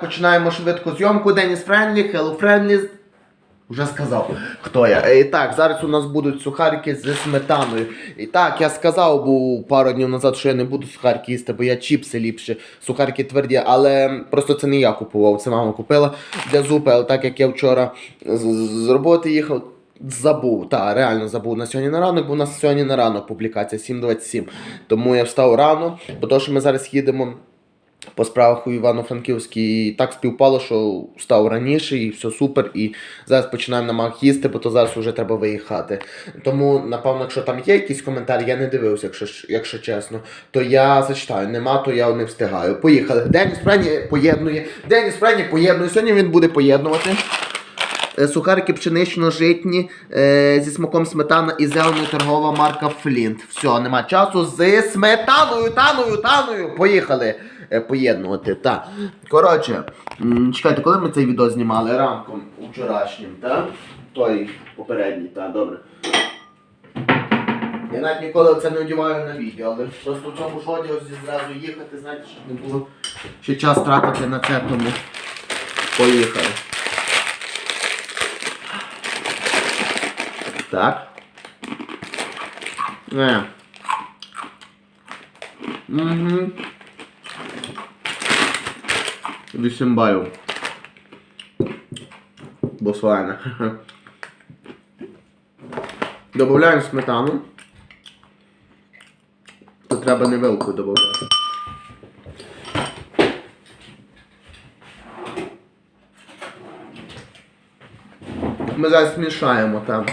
Починаємо швидко зйомку. Деніс Френлі, Hello Френлі. Вже сказав, хто я. І так, зараз у нас будуть сухарики зі сметаною. І так, я сказав був пару днів назад, що я не буду сухарики їсти, бо я чіпси ліпше, сухарики тверді, але просто це не я купував, це мама купила для зупи, але так як я вчора з, з роботи їхав. Забув, так, реально забув на сьогодні на ранок, бо у нас сьогодні на ранок публікація 7.27. Тому я встав рано, бо то, що ми зараз їдемо по справах у Івано-Франківській і так співпало, що став раніше і все супер. І зараз починаємо на мах їсти, бо то зараз вже треба виїхати. Тому, напевно, якщо там є якісь коментарі, я не дивився, якщо, якщо чесно, то я зачитаю. Нема, то я не встигаю. Поїхали. Деніс Френі поєднує. День Френі поєднує. Сьогодні він буде поєднувати. Е, Сухарики пшенично-житні е, зі смаком сметана і зеленою торгова марка Флінт. Все, нема часу з сметаною, таною, таною. Поїхали е, поєднувати. Та. Коротше, чекайте, коли ми цей відео знімали? Ранком вчорашнім, так? Той попередній, так, добре. Я навіть ніколи це не одягаю на відео, але просто в цьому ж одязі зразу їхати, знаєте, щоб не було ще час тратити на це, тому поїхали. Так. Не. Угу. Вісім балів. Бослайна. Добавляємо сметану. То треба не вилку додати. Ми зараз змішаємо там.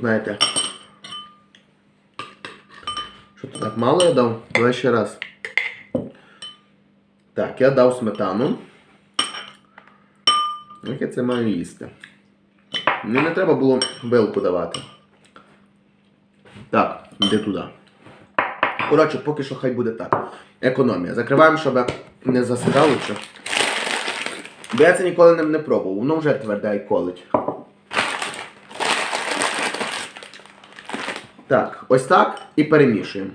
Щоб знаєте. Що то так мало я дав? Давай ще раз. Так, я дав сметану. Як я це маю їсти? Мені не треба було вилку давати. Так, йди туди. Коротше, поки що хай буде так. Економія. Закриваємо, щоб не засідало. Чи... Бо я це ніколи не, не пробував. Воно вже тверде і колить. Так, ось так і перемішуємо.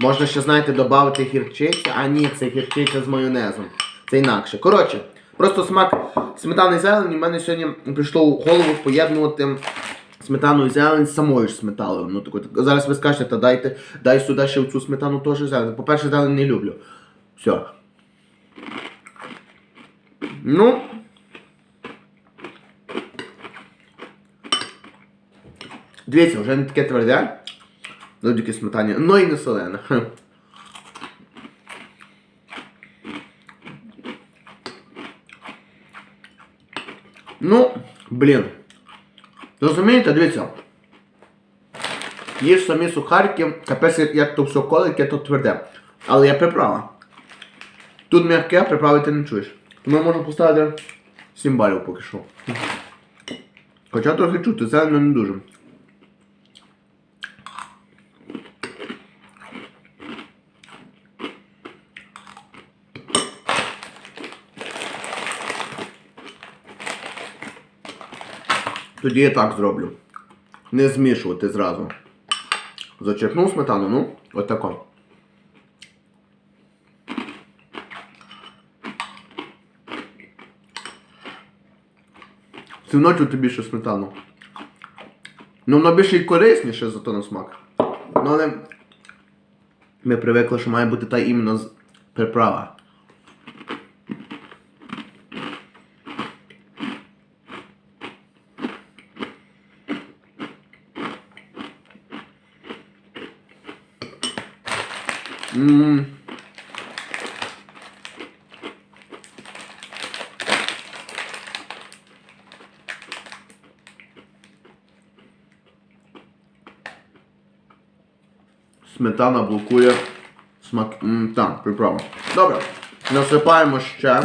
Можна ще, знаєте, додати гірчицю, а ні, це гірчиця з майонезом. Це інакше. Коротше, просто смак сметани і зелені. У мене сьогодні прийшло у голову поєднувати сметану і зелень з самою ж сметаною. Ну, таку, так, зараз ви скажете, та дайте, дай сюди ще в цю сметану теж зелень. По-перше, зелень не люблю. Все. Ну. Дивіться, вже не таке тверде. Завдяки сметані. Ну і не солене. Ну, блін. Розумієте, дивіться. Є самі сухарики, капець, як- то все колике, то тверде. Але є приправа. Тут м'яке, приправи ти не чуєш. Тому можу поставити 7 балів поки що. Хоча трохи чути, зелено не дуже. Тоді я так зроблю. Не змішувати зразу. Зачерпнув сметану, ну, отако. Свиночу тобі більше сметану. Ну, воно більше і корисніше зато на смак. Ну, але ми привикли, що має бути та іменно приправа. Ммм. Сметана блокує смак. Так, приправа. Добре. Насипаємо ще.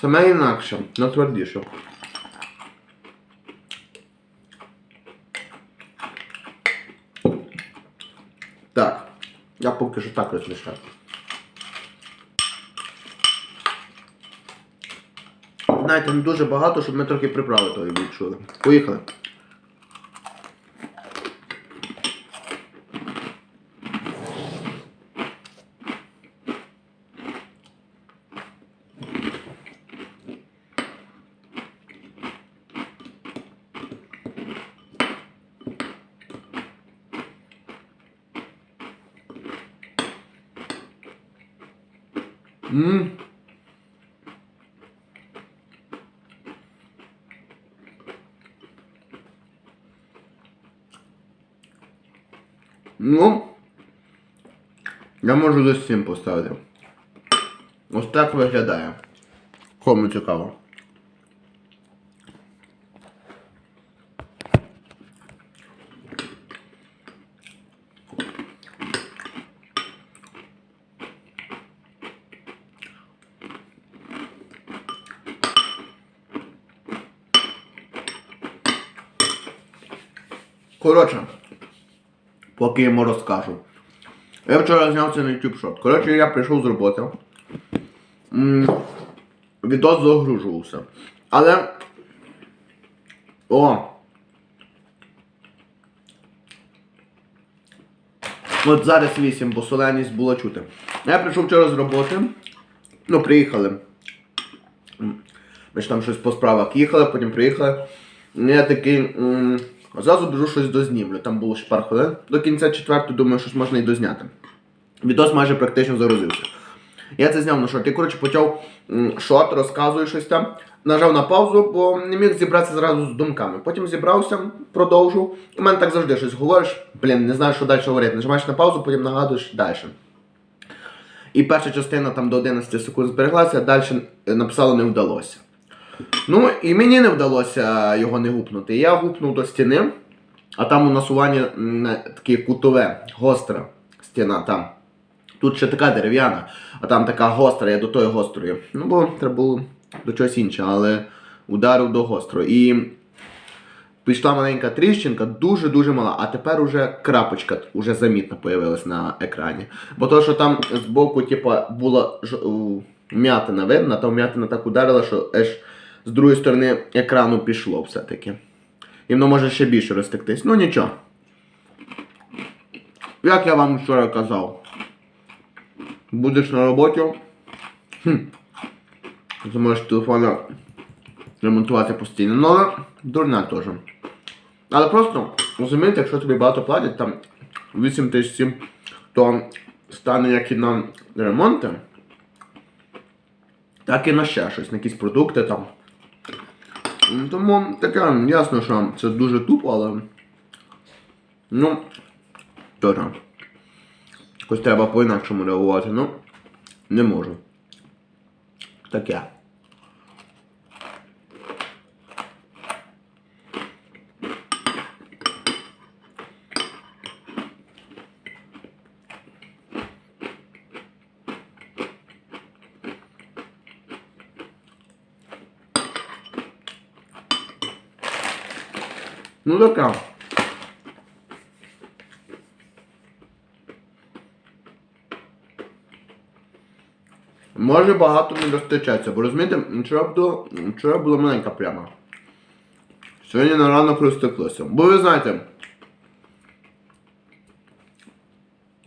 Саме інакше, но твердіше. Так. Я поки що так розмішаю. Знаєте, не дуже багато, щоб ми трохи приправи тої відчули. Поїхали. Ммм. Ну, я можу десь 7 поставити. Ось так виглядає. Кому цікаво. Коротше, поки йому розкажу. Я вчора зняв це на YouTube шот. Коротше, я прийшов з роботи. Відос загружувався. Але. О! От зараз 8, бо соленість була чути. Я прийшов вчора з роботи. Ну, приїхали. Ми ж там щось по справах їхали, потім приїхали. Я такий. Зразу біжу щось дознімлю. Там було ще пару хвилин. До кінця четвертої, думаю, щось можна і дозняти. Відос майже практично загрузився. Я це зняв на шорт. Я, коротше, почав шорт, розказую щось там. Нажав на паузу, бо не міг зібратися зразу з думками. Потім зібрався, продовжив. В мене так завжди щось говориш. Блін, не знаю, що далі говорити. Нажимаєш на паузу, потім нагадуєш далі. І перша частина там до 11 секунд збереглася, а далі написало не вдалося. Ну, і мені не вдалося його не гупнути. Я гупнув до стіни, а там у насування м, таке кутове, гостра стіна там. Тут ще така дерев'яна, а там така гостра, я до тої гострої. Ну, бо треба було до чогось інше, але ударив до гострої. І пішла маленька тріщинка, дуже-дуже мала, а тепер уже крапочка уже замітно появилась на екрані. Бо то, що там збоку, типа, була ж, м'ятина видно, та м'ятина так ударила, що аж з другої сторони екрану пішло все-таки. І воно може ще більше розтектись. Ну нічого. Як я вам вчора казав, будеш на роботі, хм, зможеш телефон ремонтувати постійно. Ну, дурна теж. Але просто, розумієте, якщо тобі багато платять, там 8 тисяч 7, то стане як і на ремонти, так і на ще щось, на якісь продукти там. Тому таке, ясно, що це дуже тупо, але. Ну, теж. Якось треба по-інакшому реагувати, ну, не можу. Таке. Ну така. Може багато не достачається, бо розумієте, вчора, було, вчора була маленька пляма. Сьогодні на ранок розтеклося. Бо ви знаєте,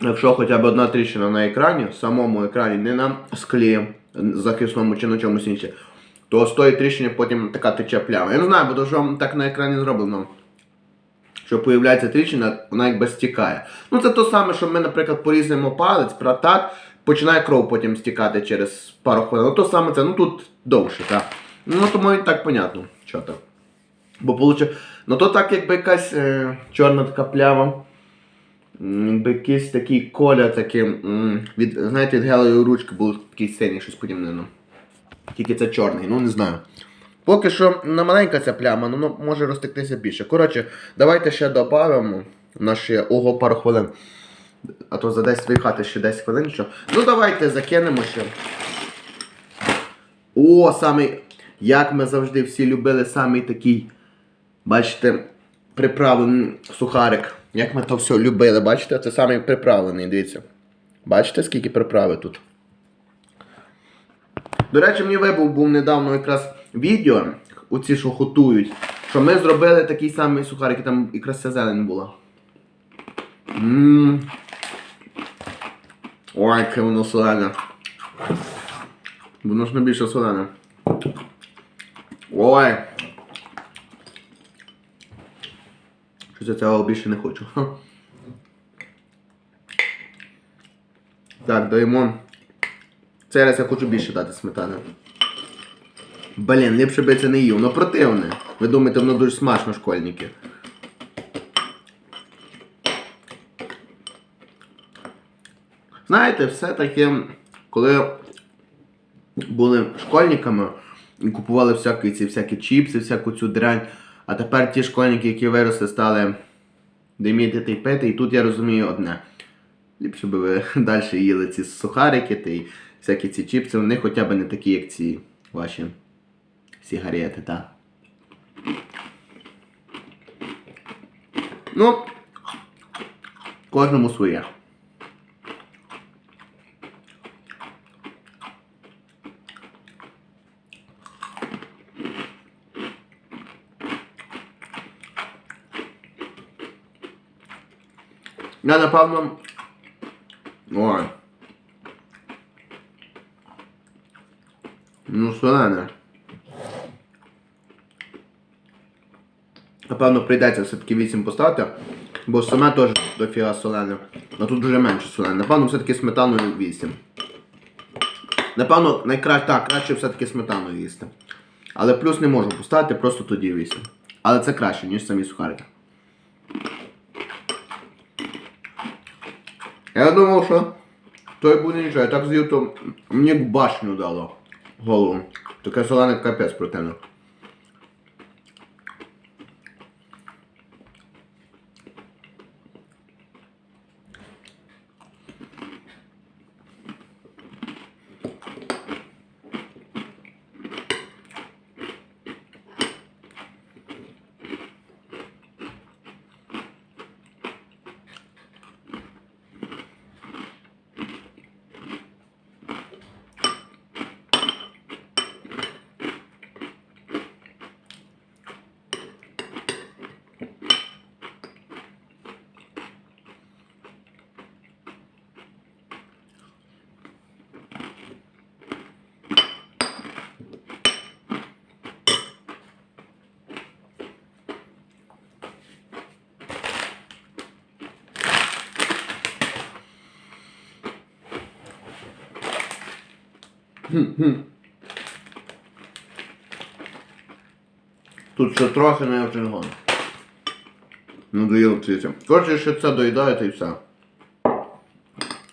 якщо хоча б одна тріщина на екрані, самому екрані, не на склі захисному чи на чомусь іншому, то з тої тріщини потім така тече пляма. Я не знаю, бо то що так на екрані зроблено що появляється тріщина, вона якби стікає. Ну це то саме, що ми, наприклад, порізаємо палець, так, починає кров потім стікати через пару хвилин. Ну то саме це, ну тут довше, так. Ну тому і так понятно, що так. Бо получи... Ну то так, якби якась е, чорна така пляма. Якби якийсь такий коля такий, від, знаєте, від гелевої ручки був такий синій, щось подібне. Ну. Тільки це чорний, ну не знаю. Поки що не маленька ця пляма, ну, ну може розтектися більше. Коротше, давайте ще додамо. У нас ще ого пару хвилин. А то за 10 виїхати ще 10 хвилин. Що. Ну давайте закинемо ще. О, самий, як ми завжди всі любили, самий такий, бачите, приправлений сухарик. Як ми то все любили, бачите? Це самий приправлений, дивіться. Бачите, скільки приправи тут? До речі, мені вибув був недавно якраз відео, оці, що готують, що ми зробили такий самий сухарик, там якраз ця зелень була. Ммм. Ой, яке воно солене. Воно ж не більше солене. Ой. Щось я цього більше не хочу. Так, даємо. Цей раз я хочу більше дати сметани. Блін, ліпше би це не їв, воно противне. Ви думаєте, воно дуже смачно, школьники. Знаєте, все-таки, коли були школьниками і купували всякі ці всякі чіпси, всяку цю дрянь, а тепер ті школьники, які виросли, стали диміти і пити, і тут я розумію одне. Ліпше би ви далі їли ці сухарики та й всякі ці чіпси, вони хоча б не такі, як ці ваші сигарети, так. Ну, кожному своє. Я напевно. Ой. Ну, солене. Напевно, прийдеться все-таки 8 поставити, бо саме теж дофіга солене. А тут дуже менше солене. Напевно, все-таки сметаною 8. Напевно, найкраще так, краще все-таки сметаною їсти. Але плюс не можу поставити, просто тоді 8. Але це краще, ніж самі сухарики. Я думав, що той буде нічого. Я так з'їв, то мені башню дало голову. Таке солене капець противно. Тут ще трохи не вчингон. Ну доїв птиця. Коротше, ще це доїдаєте і все.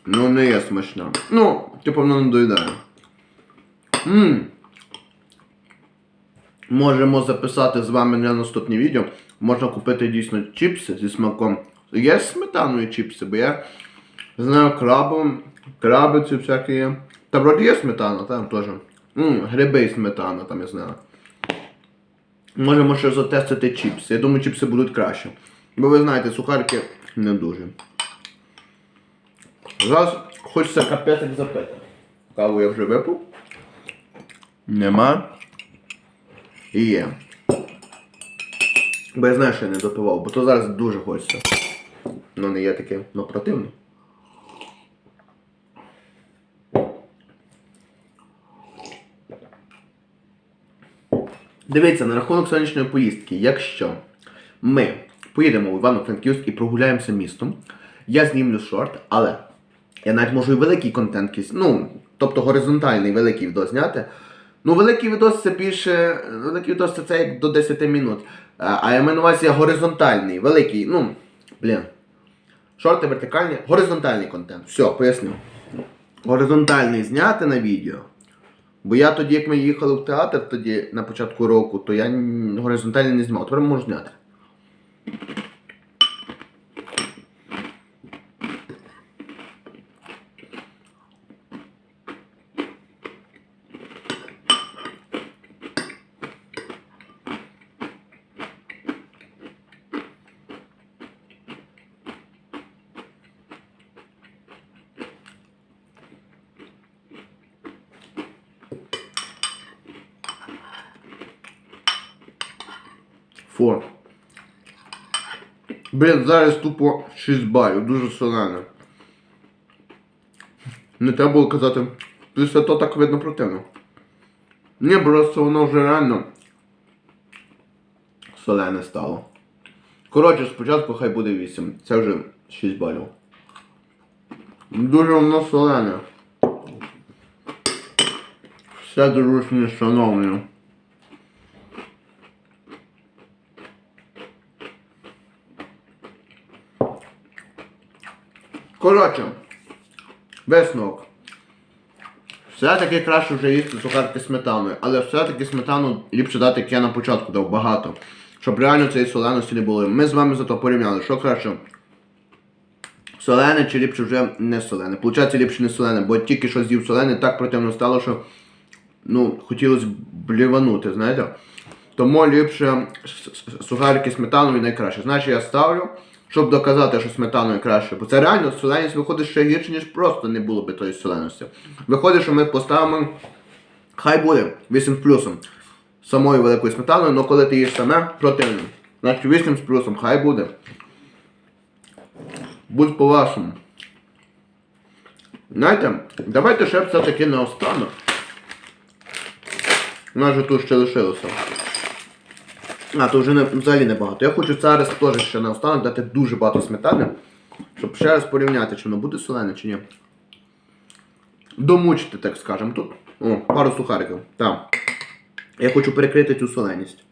Ну не є смачно. Ну, типу воно не доїдає. Ммм. Можемо записати з вами на наступне відео. Можна купити дійсно чіпси зі смаком. Є сметаною чіпси, бо я знаю крабом, краби ці всякі є. Та вроді є сметана, там теж. Ммм, гриби і сметана, там я знаю. Можемо ще затестити чіпси. Я думаю, чіпси будуть краще. Бо ви знаєте, сухарики не дуже. Зараз хочеться капець запити. Каву я вже випив. Нема. І є. Бо я знаю, що я не допивав, бо то зараз дуже хочеться. Ну не є таке, ну противно. Дивіться, на рахунок сонячної поїздки, якщо ми поїдемо в Івано-Франківськ і прогуляємося містом, я знімлю шорт, але я навіть можу і великий контент, ну, тобто горизонтальний великий відео зняти. Ну, великий відос це більше. Великий відос це, це як до 10 минут. А, а я маю на увазі горизонтальний, великий, ну, блін. Шорти вертикальні, горизонтальний контент. Все, поясню. Горизонтальний зняти на відео. Бо я тоді, як ми їхали в театр тоді на початку року, то я горизонтально не знімав. Тепер можу зняти. Блін, зараз тупо 6 балів, дуже солене. Не треба було казати, після того так видно противно. Ні, просто воно вже реально солене стало. Коротше, спочатку хай буде 8. Це вже 6 балів. Дуже воно солене. Все дружні, шановні. Коротше, висновок. Все-таки краще вже їсти цукерки сметаною, але все-таки сметану ліпше дати, як я на початку дав багато. Щоб реально цієї соленості не було. Ми з вами зато порівняли, що краще. Солене чи ліпше вже не солене. Получається ліпше не солене, бо тільки що з'їв солене, так противно стало, що ну, хотілося бліванути, знаєте. Тому ліпше сухарики сметанові найкраще. Значить я ставлю, щоб доказати, що сметаною краще. Бо це реально соленість виходить ще гірше, ніж просто не було би тої соленості. Виходить, що ми поставимо. Хай буде 8 з плюсом. Самою великою сметаною, але коли ти їш саме, противним. Значить 8 з плюсом, хай буде. Будь по-вашому. Знаєте, давайте ще все-таки наостанок. У нас же тут ще лишилося. А, то вже не, взагалі небагато. Я хочу зараз теж ще наостанок дати дуже багато сметани, щоб ще раз порівняти, чи воно буде солене, чи ні. Домучити, так скажемо. Тут. О, пару сухариків. Так. Я хочу перекрити цю соленість.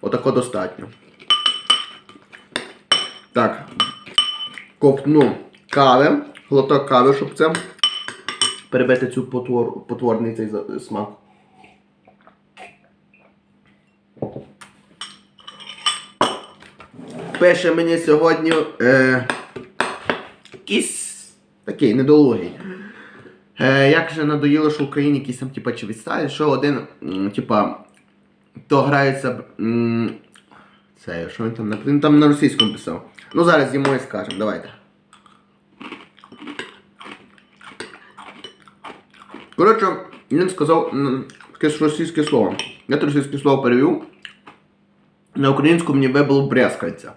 Отако достатньо. Так. Ковтну кави, глоток кави, щоб це перебити цю потвор, потворний цей смак. Пише мені сьогодні е, якийсь такий недолугий. Е, як же надоїло, що в Україні якісь там типа чи відсталі, що один, типа, то грається. Це, що він там він там на російському писав. Ну зараз йому і скажемо, давайте. Коротше, він сказав якесь російське слово. Я це російське слово перевів. На українську мені вибило брязкальця.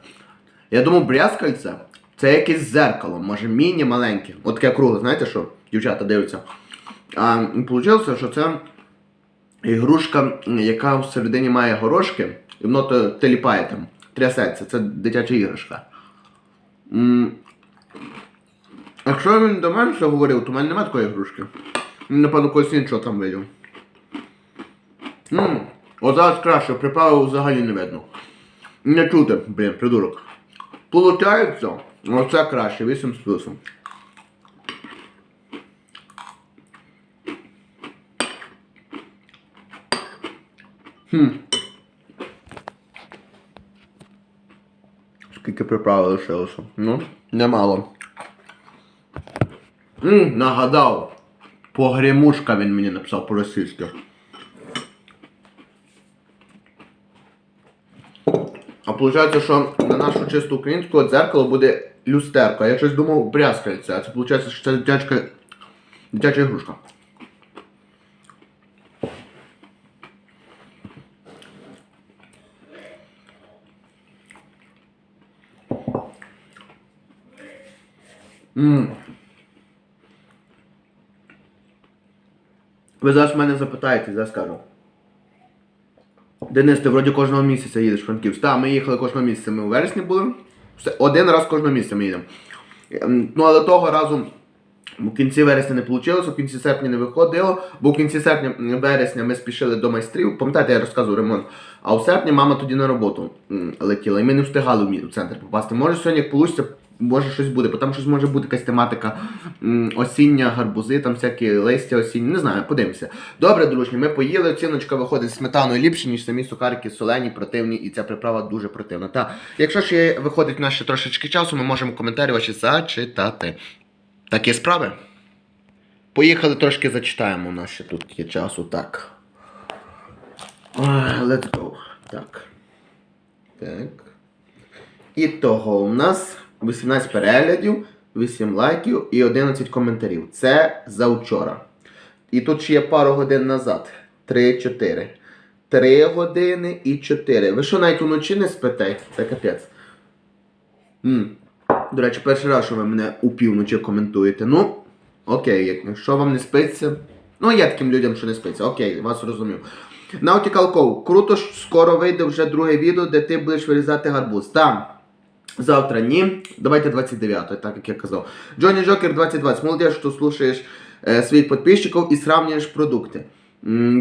Я думав, брязкальця це якесь зеркало, може міні маленьке. От таке кругле, знаєте що? Дівчата дивляться. А вийшло, що це ігрушка, яка всередині має горошки, і воно то теліпає там, трясеться. Це дитяча іграшка. М, Якщо він до мене що говорив, то в мене немає такої ігрушки. Напевно, когось іншого там видів. От зараз краще, приправи взагалі не видно. Не чути, блін, придурок. Получається, оце краще, 8 з плюсом. Хм. Скільки приправи лишилося? Ну, немало. М, нагадав. Погремушка він мені написав по-російськи. Виходить, що на нашу чисту українську дзеркало буде люстерка. Я щось думав брязкальце, а це виходить, що це дитячка, дитяча ігрушка. Ммм. Ви зараз мене запитаєте, я скажу. Денис, ти вроді кожного місяця їдеш в Франківськ. Так, ми їхали кожного місяця. Ми у вересні були. Все, один раз кожного місяця ми їдемо. Ем, Ну, але того разу в кінці вересня не вийшло, в кінці серпня не виходило, бо в кінці серпня вересня ми спішили до майстрів. Пам'ятаєте, я розказував ремонт. А в серпні мама тоді на роботу летіла, і ми не встигали в центр попасти. Може сьогодні як вийде, може щось буде, бо там щось може бути якась тематика осіння, гарбузи, там всякі листя осінні. Не знаю, подивимося. Добре, дружні, ми поїли. Оціночка виходить з сметаною ліпше, ніж самі сухарики солені, противні, і ця приправа дуже противна. Та якщо ще виходить в нас ще трошечки часу, ми можемо коментарі ваші зачитати. Такі справи. Поїхали трошки зачитаємо. У нас ще тут є часу. Так. Let's go. Так. Так. І того у нас 18 переглядів, 8 лайків і 11 коментарів. Це за вчора. І тут ще є пару годин назад. 3, 4. 3 години і 4. Ви що навіть уночі не спите? Це капець. До речі, перший раз, що ви мене у півночі коментуєте. Ну, окей, як- якщо вам не спиться. Ну, є таким людям, що не спиться. Окей, вас розумів. Cove. Круто, що скоро вийде вже друге відео, де ти будеш вирізати гарбуз. Там. Завтра ні. Давайте 29, так як я казав. Джонні Джокер 2020. Молодець, що слушаєш е, своїх підписчиків і сравнюєш продукти.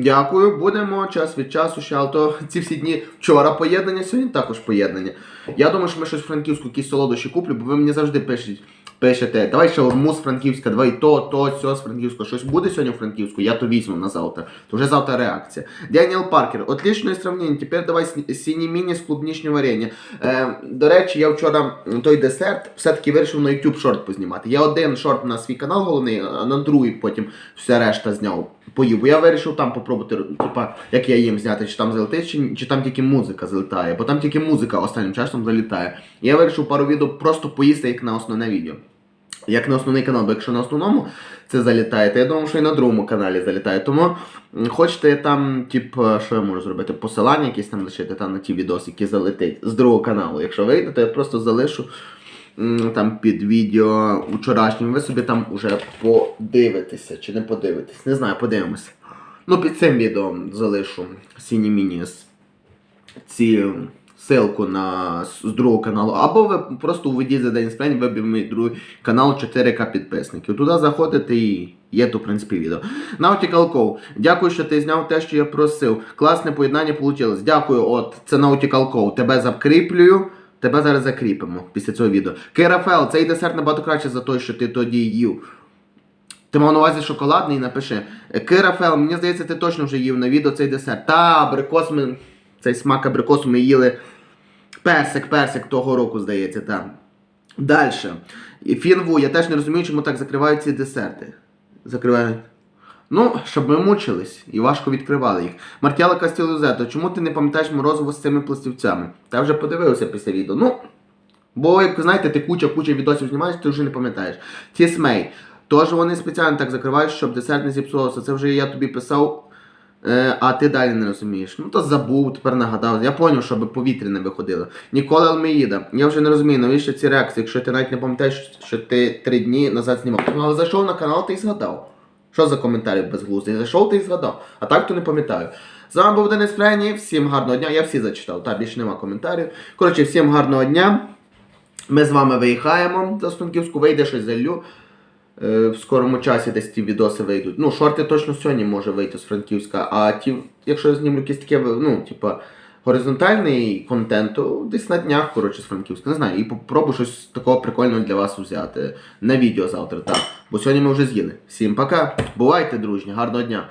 Дякую, будемо час від часу ще, але то ці всі дні вчора поєднання, сьогодні також поєднання. Я думаю, що ми щось франківську якісь солодощі куплю, бо ви мені завжди пишете, пишете, давай ще мус франківська, давай то, то, сьо з франківського. Щось буде сьогодні у франківську, я то візьму на завтра. То вже завтра реакція. Деніел Паркер, отличне сравнення. Тепер давай сіні міні з клубнічного варення. Е, до речі, я вчора той десерт все-таки вирішив на YouTube шорт познімати. Я один шорт на свій канал головний, а на другий потім все решта зняв. Поїв. Бо я вирішив там попробувати, типа, як я їм зняти, чи там залетить, чи, чи там тільки музика залітає. Бо там тільки музика останнім часом залітає. Я вирішив пару відео просто поїсти як на основне відео. Як на основний канал, бо якщо на основному це залітає, то я думав, що і на другому каналі залітає. Тому хочете там, тип, що я можу зробити? Посилання якісь там лишити там на ті відоси, які залетить з другого каналу. Якщо вийде, то я просто залишу там під відео вчорашнім. Ви собі там уже подивитеся чи не подивитесь. Не знаю, подивимося. Ну, під цим відео залишу Сіні Мініс ці ссылку на з другого каналу. Або ви просто введіть за день спрень, вибив мій другий канал 4К підписників. Туди заходите і є то, в принципі, відео. Nautical Cove. Дякую, що ти зняв те, що я просив. Класне поєднання вийшло. Дякую, от це Nautical Cove. Тебе закріплюю. Тебе зараз закріпимо після цього відео. Керафел, цей десерт набагато краще за той, що ти тоді їв. Ти мав на увазі шоколадний, напиши. Е, Керафел, мені здається, ти точно вже їв на відео цей десерт. Та, абрикос ми. Цей смак абрикосу ми їли. Персик, персик того року, здається, так. Далі. Фінву, я теж не розумію, чому так закривають ці десерти. Закривають. Ну, щоб ми мучились і важко відкривали їх. Мартяла Кастілюзето, чому ти не пам'ятаєш морозиво з цими пластівцями? Та вже подивився після відео. Ну, бо, як знаєте, ти куча-куча відосів знімаєш, ти вже не пам'ятаєш. Тісмей. Тож вони спеціально так закривають, щоб десерт не зіпсувався. Це вже я тобі писав, е, а ти далі не розумієш. Ну то забув, тепер нагадав. Я зрозумів, щоб повітря не виходило. Ніколи Алмеїда. Я вже не розумію, навіщо ці реакції, якщо ти навіть не пам'ятаєш, що ти три дні назад знімав. Ну, але зайшов на канал, ти й згадав. Що за коментарі безглуздий? Зайшов ти згадав. А так то не пам'ятаю. З вами був Денис Френі, всім гарного дня. Я всі зачитав, та більше нема коментарів. Коротше, всім гарного дня. Ми з вами виїхаємо за Франківську, вийде щось залю. Е, в скорому часі десь ті відоси вийдуть. Ну, шорти точно сьогодні може вийти з Франківська, а ті, якщо я знімлю якісь таке, ну, типа, горизонтальний контент, то десь на днях, коротше, з Франківська. Не знаю, і попробую щось такого прикольного для вас взяти на відео завтра. Так. Бо сьогодні ми вже з'їли. Всім пока. Бувайте, дружні, гарного дня.